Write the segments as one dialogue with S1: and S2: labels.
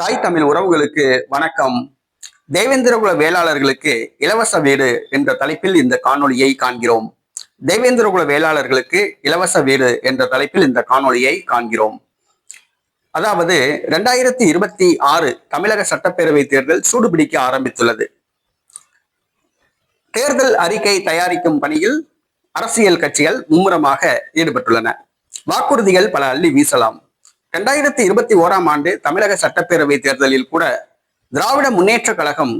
S1: தாய் தமிழ் உறவுகளுக்கு வணக்கம். தேவேந்திரகுல வேளாளர்களுக்கு இலவச வீடு என்ற தலைப்பில் இந்த காணொளியை காண்கிறோம். தேவேந்திரகுல வேளாளர்களுக்கு இலவச வீடு என்ற தலைப்பில் இந்த காணொளியை காண்கிறோம். அதாவது இரண்டாயிரத்தி இருபத்தி ஆறு தமிழக சட்டப்பேரவை தேர்தல் சூடுபிடிக்க ஆரம்பித்துள்ளது. தேர்தல் அறிக்கை தயாரிக்கும் பணியில் அரசியல் கட்சிகள் மும்முரமாக ஈடுபட்டுள்ளன. வாக்குறுதிகள் பல அள்ளி வீசலாம். இரண்டாயிரத்தி இருபத்தி ஓராம் ஆண்டு தமிழக சட்டப்பேரவை தேர்தலில் கூட திராவிட முன்னேற்ற கழகம்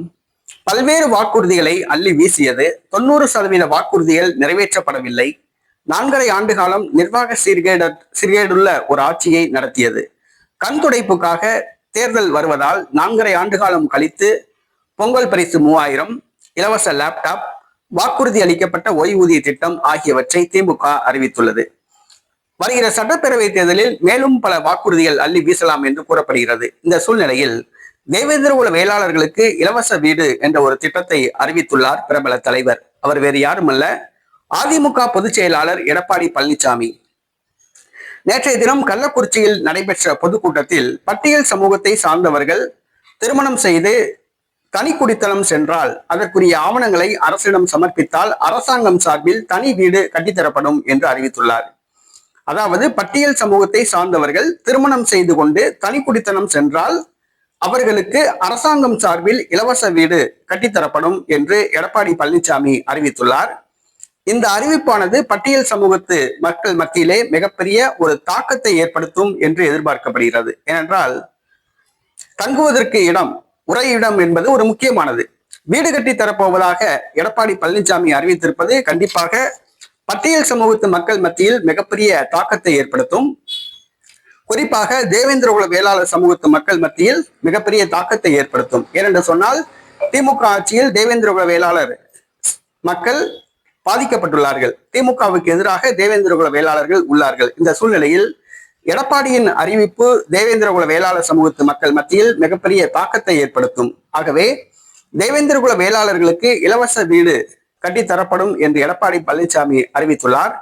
S1: பல்வேறு வாக்குறுதிகளை அள்ளி வீசியது. தொண்ணூறு சதவீத வாக்குறுதிகள் நிறைவேற்றப்படவில்லை. நான்கரை ஆண்டு காலம் நிர்வாக சீர்கேட சீர்கேடுள்ள ஒரு ஆட்சியை நடத்தியது. கண் துடைப்புக்காக தேர்தல் வருவதால் நான்கரை ஆண்டு காலம் கழித்து பொங்கல் பரிசு மூவாயிரம் இலவச லேப்டாப் வாக்குறுதி அளிக்கப்பட்ட ஓய்வூதிய திட்டம் ஆகியவற்றை திமுக அறிவித்துள்ளது. வருகிற சட்டப்பேரவை தேர்தலில் மேலும் பல வாக்குறுதிகள் அள்ளி வீசலாம் என்று கூறப்படுகிறது. இந்த சூழ்நிலையில் தேவேந்திர தேவேந்திரகுல வேளாளர்களுக்கு இலவச வீடு என்ற ஒரு திட்டத்தை அறிவித்துள்ளார் பிரபல தலைவர். அவர் வேறு யாருமல்ல. அதிமுக பொதுச் செயலாளர் எடப்பாடி பழனிசாமி நேற்றைய தினம் கள்ளக்குறிச்சியில் நடைபெற்ற பொதுக்கூட்டத்தில் பட்டியல் சமூகத்தை சார்ந்தவர்கள் திருமணம் செய்து தனி குடித்தனம் சென்றால் அதற்குரிய ஆவணங்களை அரசிடம் சமர்ப்பித்தால் அரசாங்கம் சார்பில் தனி வீடு கட்டித்தரப்படும் என்று அறிவித்துள்ளார். அதாவது பட்டியல் சமூகத்தை சார்ந்தவர்கள் திருமணம் செய்து கொண்டு தனிக்குடித்தனம் சென்றால் அவர்களுக்கு அரசாங்கம் சார்பில் இலவச வீடு கட்டித்தரப்படும் என்று எடப்பாடி பழனிசாமி அறிவித்துள்ளார். இந்த அறிவிப்பானது பட்டியல் சமூகத்து மக்கள் மத்தியிலே மிகப்பெரிய ஒரு தாக்கத்தை ஏற்படுத்தும் என்று எதிர்பார்க்கப்படுகிறது. ஏனென்றால் தங்குவதற்கு இடம் உறையிடம் என்பது ஒரு முக்கியமானது. வீடு கட்டி தரப்போவதாக எடப்பாடி பழனிசாமி அறிவித்திருப்பது கண்டிப்பாக பட்டியல் சமூகத்து மக்கள் மத்தியில் மிகப்பெரிய தாக்கத்தை ஏற்படுத்தும். குறிப்பாக தேவேந்திரகுல வேளாளர் சமூகத்து மக்கள் மத்தியில் மிகப்பெரிய தாக்கத்தை ஏற்படுத்தும். ஏனென்று சொன்னால் திமுக ஆட்சியில் தேவேந்திரகுல வேளாளர் மக்கள் பாதிக்கப்பட்டுள்ளார்கள். திமுகவுக்கு எதிராக தேவேந்திரகுல வேளாளர்கள் உள்ளார்கள். இந்த சூழ்நிலையில் எடப்பாடியின் அறிவிப்பு தேவேந்திரகுல வேளாளர் சமூகத்து மக்கள் மத்தியில் மிகப்பெரிய தாக்கத்தை ஏற்படுத்தும். ஆகவே தேவேந்திரகுல வேளாளர்களுக்கு இலவச வீடு கட்டித்தரப்படும் என்று எடப்பாடி பழனிசாமி அறிவித்துள்ளார்.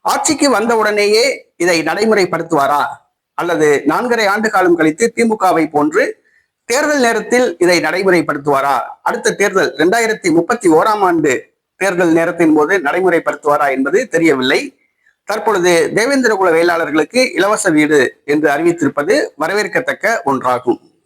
S1: ஆட்சிக்கு வந்தவுடனேயே இதை நடைமுறைப்படுத்துவாரா? அல்லது நான்கரை ஆண்டு காலம் கழித்து திமுகவை போன்று தேர்தல் நேரத்தில் இதை நடைமுறைப்படுத்துவாரா? அடுத்த தேர்தல் இரண்டாயிரத்தி முப்பத்தி ஓராம் ஆண்டு தேர்தல் நேரத்தின் போது நடைமுறைப்படுத்துவாரா என்பது தெரியவில்லை. தற்பொழுது தேவேந்திரகுல வேளாளர்களுக்கு இலவச வீடு என்று அறிவித்திருப்பது வரவேற்கத்தக்க ஒன்றாகும்.